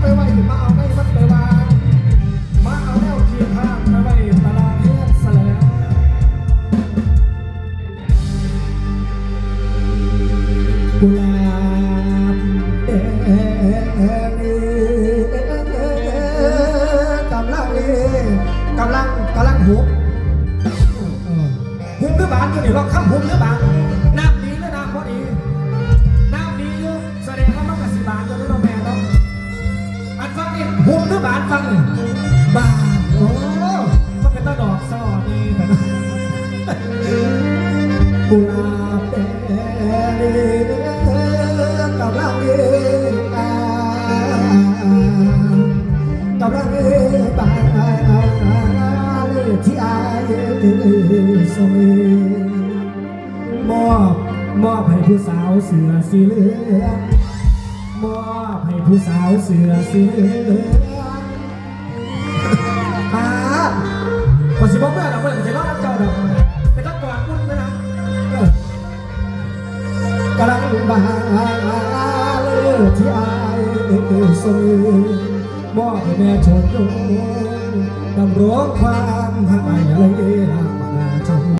ไปไว้มาเอาไม่มันไปวางมาเอาแนวเคียงข้างไปไว้ตารางเลือดซะแล้วกุหลาบแดงกำลังกำลังกำลังหุบหุบหรือบานอยู่นี่ลองข้ามหุบหรือบาน กุลาบแดงกำลังอ่ากำลังบานที่อายสวยมอบมอบให้ผู้สาวเสือสีเหลืองมอบให้ผู้สาวเสือสีเหลืองอ่าก่อสิบอกเมื่า อาเลือที่อายซื้อมอบให้แม่ชนดำรงความหายเลย